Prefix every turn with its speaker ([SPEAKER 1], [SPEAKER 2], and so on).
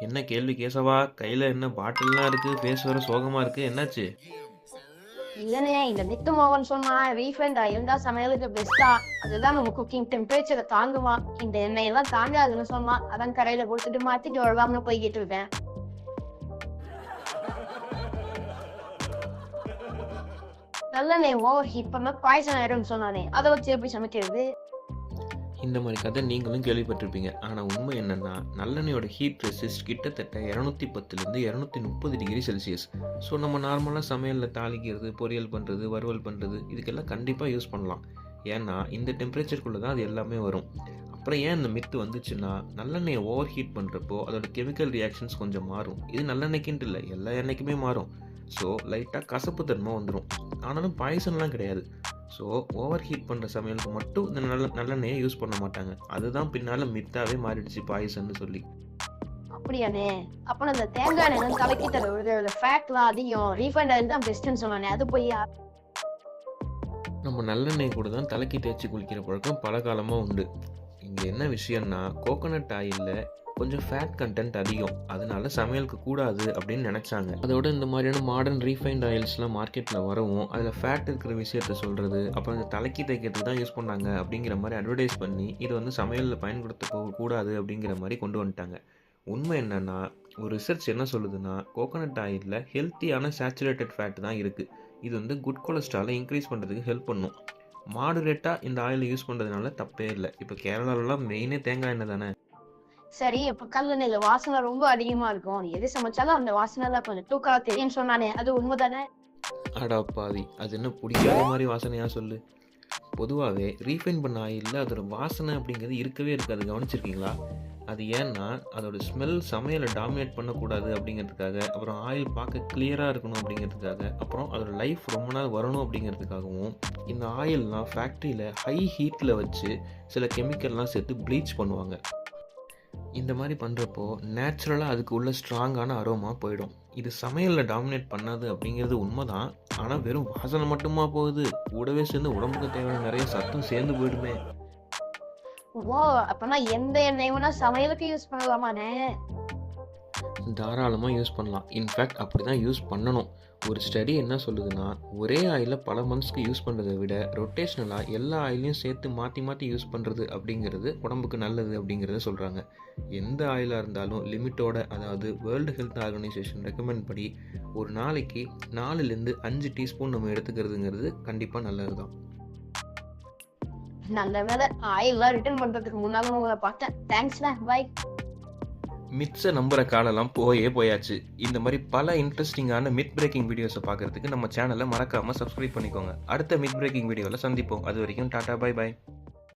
[SPEAKER 1] என்ன கேள்வி கேசவா? கையில என்ன பாட்டில்லாம் இருக்கு? ஃபேஸ் வேற சோகமா இருக்கு. என்னாச்சு?
[SPEAKER 2] இல்லனே இந்த நித்து மோகன் சொன்னா ரீஃபண்ட் இருந்தா சமையலுக்கு பெஸ்டா அதுதான் நம்ம குக்கிங் டெம்பரேச்சரை தாங்குமா. இந்த எண்ணெய் எல்லாம் தாங்காதுன்னு சொன்னா அதான் கடையில கொடுத்துட்டு மாத்திட்டு வருவாங்க போய்கிட்டு இருக்கேன் நல்லெண்ணெய் ஓவர் ஹீட் பண்ண பாய்சன் ஆயிடும்னு சொன்னானே. அதை வச்சு எப்படி சமைக்கிறது?
[SPEAKER 1] இந்த மாதிரி கதை நீங்களும் கேள்விப்பட்டிருப்பீங்க. ஆனால் உண்மை என்னென்னா நல்லெண்ணெயோட ஹீட் ரெசிஸ்ட் கிட்டத்தட்ட இரநூத்தி பத்துலேருந்து இரநூத்தி முப்பது டிகிரி செல்சியஸ் ஸோ நம்ம நார்மலாக சமையலில் தாளிக்கிறது பொரியல் பண்ணுறது வறுவல் பண்ணுறது இதுக்கெல்லாம் கண்டிப்பாக யூஸ் பண்ணலாம். ஏன்னா இந்த டெம்பரேச்சருக்குள்ளே தான் அது எல்லாமே வரும். அப்புறம் ஏன் இந்த மித்து வந்துச்சுன்னா நல்லெண்ணெயை ஓவர் ஹீட் பண்ணுறப்போ அதோட கெமிக்கல் ரியாக்ஷன்ஸ் கொஞ்சம் மாறும். இது நல்லெண்ணெய்க்குன்ட்டு இல்லை எல்லா எண்ணெய்க்குமே மாறும். ஸோ லைட்டாக கசப்பு தன்மை வந்துடும் ஆனாலும் பாய்சன்லாம் கிடையாது. ஸோ ஓவர் ஹீட் பண்ணுற சமையலுக்கு மட்டும் இந்த நல்ல நல்லெண்ணெயை யூஸ் பண்ண மாட்டாங்க. அதுதான் பின்னால் மித்தாவே மாறிடுச்சு பாய்சன்னு சொல்லி.
[SPEAKER 2] அப்படியானே அப்புறம் அந்த தேங்காய் எண்ணெய் கலக்கி தர ஒரு ஃபேட்லாம் அதிகம். ரீஃபண்ட் தான் பெஸ்ட்னு சொன்னானே அது போய்
[SPEAKER 1] நம்ம நல்லெண்ணெய் கூட தான் தலைக்கு தேய்ச்சி குளிக்கிற பழக்கம் பல காலமாக உண்டு. இங்கே என்ன விஷயம்னா கோகோனட் ஆயிலில் கொஞ்சம் ஃபேட் கண்டென்ட் அதிகம். அதனால சமையலுக்கு கூடாது அப்படின்னு நினச்சாங்க. அதோட இந்த மாதிரியான மாடர்ன் ரீஃபைண்ட் ஆயில்ஸ்லாம் மார்க்கெட்டில் வரவும் அதில் ஃபேட் இருக்கிற விஷயத்த சொல்கிறது அப்புறம் இந்த தலைக்கு தைக்கிறதுக்கு தான் யூஸ் பண்ணாங்க அப்படிங்கிற மாதிரி அட்வர்டைஸ் பண்ணி இது வந்து சமையலில் பயன்படுத்த போ- கூடாது அப்படிங்கிற மாதிரி கொண்டு வந்துட்டாங்க. உண்மை என்னன்னா ஒரு ரிசர்ச் என்ன சொல்லுதுன்னா கோகோனட் ஆயிலில் ஹெல்த்தியான சேச்சுரேட்டட் ஃபேட் தான் இருக்குது இது வந்து குட் கொலஸ்ட்ராலை இன்க்ரீஸ் பண்ணுறதுக்கு ஹெல்ப் பண்ணும். மாடுரேட்டாக இந்த ஆயில் யூஸ் பண்ணுறதுனால தப்பே இல்லை. இப்போ கேரளாலலாம் மெயினே தேங்காய் எண்ணெய் தானே?
[SPEAKER 2] சரி இப்ப கல்லெண்ணெய்ல வாசனை ரொம்ப அதிகமா இருக்கும். நீ எது சமைச்சாலும் அந்த வாசனை தான் கொஞ்சம் தூக்கலா தெரியும் சொன்னானே. அது உண்மைதானே?
[SPEAKER 1] அடா பாவி அது என்ன பிடிக்காத மாதிரி வாசனையாக சொல்லு. பொதுவாகவே ரீஃபைன் பண்ண ஆயிலில் அதோட வாசனை அப்படிங்கிறது இருக்கவே இருக்காது. கவனிச்சிருக்கீங்களா? அது ஏன்னா அதோட ஸ்மெல் சமையலை டாமினேட் பண்ணக்கூடாது அப்படிங்கிறதுக்காக அப்புறம் ஆயில் பார்க்க கிளியராக இருக்கணும் அப்படிங்கிறதுக்காக அப்புறம் அதோட லைஃப் ரொம்ப நாள் வரணும் அப்படிங்கிறதுக்காகவும் இந்த ஆயில்லாம் ஃபேக்ட்ரியில் ஹை ஹீட்டில் வச்சு சில கெமிக்கல்லாம் சேர்த்து ப்ளீச் பண்ணுவாங்க. இந்த மாதிரி பண்ணுறப்போ நேச்சுரலாக அதுக்கு உள்ள ஸ்ட்ராங்கான அரோமா போயிடும். இது சமையலில் டாமினேட் பண்ணாது அப்படிங்கிறது உண்மைதான். ஆனால் வெறும் வாசனை மட்டுமா போகுது? கூடவே சேர்ந்து உடம்புக்கு தேவையான நிறைய சத்தம் சேர்ந்து போயிடுமே.
[SPEAKER 2] ஓ அப்பனா எந்த எண்ணெய் வேணா சமையலுக்கு யூஸ் பண்ணலாமானே
[SPEAKER 1] தாராளமாக யூஸ் பண்ணலாம். இன்ஃபேக்ட் அப்படி தான் யூஸ் பண்ணணும். ஒரு ஸ்டடி என்ன சொல்லுதுன்னா ஒரே ஆயிலை பல மந்த்ஸ்க்கு யூஸ் பண்ணுறதை விட ரொட்டேஷ்னலாக எல்லா ஆயிலையும் சேர்த்து மாற்றி மாற்றி யூஸ் பண்ணுறது அப்படிங்கிறது உடம்புக்கு நல்லது அப்படிங்கிறத சொல்கிறாங்க எந்த ஆயிலாக இருந்தாலும் லிமிட்டோட அதாவது வேர்ல்டு ஹெல்த் ஆர்கனைசேஷன் ரெக்கமெண்ட் படி ஒரு நாளைக்கு நாலுலேருந்து அஞ்சு டீஸ்பூன் நம்ம எடுத்துக்கிறதுங்கிறது கண்டிப்பாக நல்லது தான்
[SPEAKER 2] நல்ல வேலை ஆயில்லாம் ரிட்டர்ன் பண்றதுக்கு முன்னால உங்களை பார்த்தேன். தேங்க்ஸ் பாய்
[SPEAKER 1] மித்ஸை நம்புகிற காலெல்லாம் போயே போயாச்சு. இந்த மாதிரி பல இன்ட்ரெஸ்டிங்கான மிட் பிரேக்கிங் வீடியோஸை பார்க்குறதுக்கு நம்ம சேனலை மறக்காமல் சப்ஸ்கிரைப் பண்ணிக்கோங்க. அடுத்த மிட் பிரேக்கிங் வீடியோவில் சந்திப்போம். அது வரைக்கும் டாடா பை பை